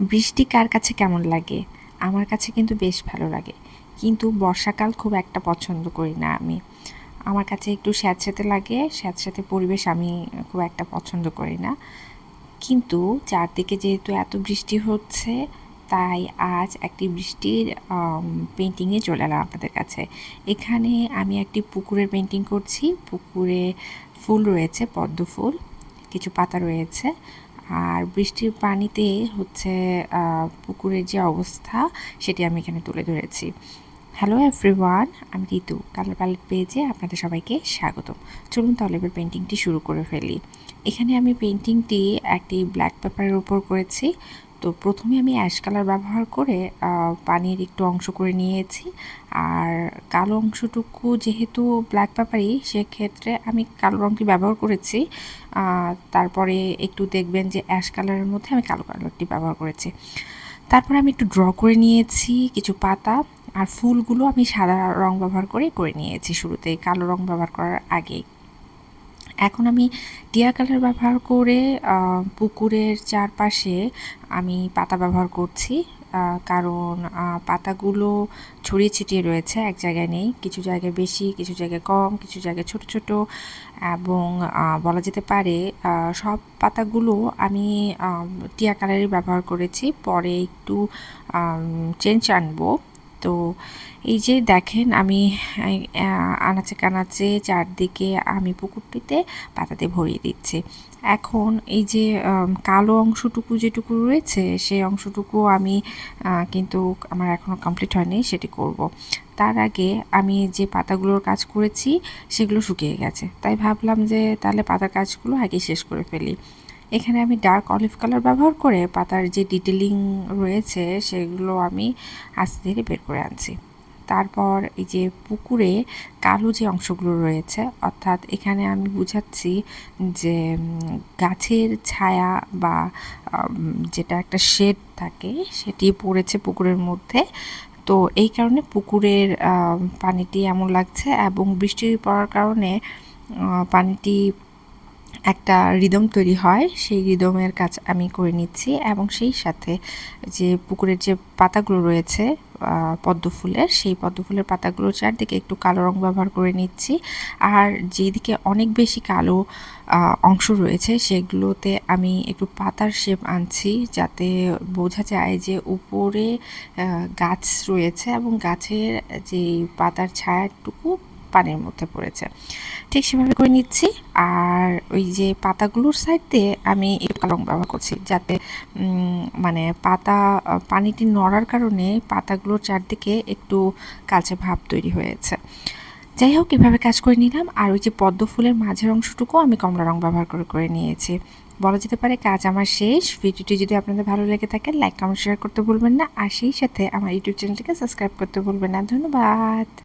বৃষ্টি কার কাছে কেমন লাগে? আমার কাছে কিন্তু বেশ ভালো লাগে। কিন্তু বর্ষাকাল খুব একটা পছন্দ করি না আমি। আমার কাছে একটু স্যাঁতস্যাঁতে লাগে স্যাঁতস্যাঁতে পরিবেশ আমি খুব একটা পছন্দ করি না। কিন্তু চারদিকে যেহেতু এত বৃষ্টি হচ্ছে, তাই আজ একটি বৃষ্টির পেন্টিংয়ে চলে এলাম আপনাদের কাছে। এখানে আমি একটি পুকুরের পেন্টিং করছি। পুকুরে ফুল রয়েছে, পদ্ম ফুল, কিছু পাতা রয়েছে। আর বৃষ্টির পানিতে হচ্ছে পুকুরের যে অবস্থা, সেটি আমি এখানে তুলে ধরেছি। হ্যালো এভরিওয়ান আমি ঋতু। কালার প্যালেট পেজে আপনাদের সবাইকে স্বাগতম। চলুন তাহলে এবার পেন্টিংটি শুরু করে ফেলি। এখানে আমি পেন্টিংটি একটি ব্ল্যাক পেপারের উপর করেছি। তো প্রথমে আমি অ্যাশ কালার ব্যবহার করে পানির একটু অংশ করে নিয়েছি। আর কালো অংশটুকু যেহেতু ব্ল্যাক পেপারই সেক্ষেত্রে আমি কালো রঙটি ব্যবহার করেছি। তারপরে একটু দেখবেন যে অ্যাশ কালারের মধ্যে আমি কালো কালারটি ব্যবহার করেছি। তারপরে আমি একটু ড্র করে নিয়েছি কিছু পাতা। আর ফুলগুলো আমি সাদা রং ব্যবহার করে করে নিয়েছি শুরুতে কালো রং ব্যবহার করার আগেই এখন আমি টিয়া কালার ব্যবহার করে পুকুরের চারপাশে আমি পাতা ব্যবহার করছি কারণ পাতাগুলো ছড়িয়ে ছিটিয়ে রয়েছে, এক জায়গায় নেই। কিছু জায়গায় বেশি, কিছু জায়গায় কম, কিছু জায়গায় ছোট ছোট এবং বলা যেতে পারে সব পাতাগুলো আমি টিয়া কালারই ব্যবহার করেছি। পরে একটু চেঞ্জ আনব। তো এই যে দেখেন, আমি আনাচে কানাচে চারদিকে আমি পুকুরটিতে পাতাতে ভরিয়ে দিচ্ছি। এখন এই যে কালো অংশটুকু যেটুকু রয়েছে, সেই অংশটুকু আমি কিন্তু আমার এখনও কমপ্লিট হয়নি, সেটি করব। তার আগে আমি যে পাতাগুলোর কাজ করেছি, সেগুলো শুকিয়ে গেছে। তাই ভাবলাম যে, তাহলে পাতার কাজগুলো আগে শেষ করে ফেলি। এখানে আমি ডার্ক অলিভ কালার ব্যবহার করে পাতার যে ডিটেলিং রয়েছে, সেগুলো আমি আস্তে ধীরে বের করে আনছি। তারপর এই যে পুকুরে কালো যে অংশগুলো রয়েছে, অর্থাৎ এখানে আমি বুঝাচ্ছি যে গাছের ছায়া বা যেটা একটা শেড থাকে, সেটি পড়েছে পুকুরের মধ্যে। তো এই কারণে পুকুরের পানিটি এমন লাগছে এবং বৃষ্টি পড়ার কারণে পানিটি একটা রিদম তৈরি হয়, সেই রিদমের কাজ আমি করে নিচ্ছি এবং সেই সাথে যে পুকুরের যে পাতাগুলো রয়েছে পদ্ম ফুলের, সেই পদ্ম ফুলের পাতাগুলোর চারদিকে একটু কালো রং ব্যবহার করে নিচ্ছি। আর যেদিকে অনেক বেশি কালো অংশ রয়েছে, সেগুলোতে আমি একটু পাতার শেপ আনছি যাতে বোঝা যায় যে উপরে গাছ রয়েছে এবং গাছের যে পাতার ছায়াটুকু পানির মধ্যে পড়েছে। ঠিক সেভাবে করে নিচ্ছি। আর ওই যে পাতাগুলোর সাইড দিয়ে আমি একটু রং ব্যবহার করছি, যাতে মানে পাতা পানিটি নড়ার কারণে পাতাগুলোর চারদিকে একটু কালচে ভাব তৈরি হয়েছে। যাই হোক, এভাবে কাজ করে নিলাম। আর ওই যে পদ্ম ফুলের মাঝের অংশটুকু আমি কমলা রং ব্যবহার করে করে নিয়েছি। বলা যেতে পারে কাজ আমার শেষ। ভিডিওটি যদি আপনাদের ভালো লেগে থাকে লাইক কমেন্ট শেয়ার করতে ভুলবেন না। আর সেই সাথে আমার ইউটিউব চ্যানেলটিকে সাবস্ক্রাইব করতে ভুলবেন না। ধন্যবাদ।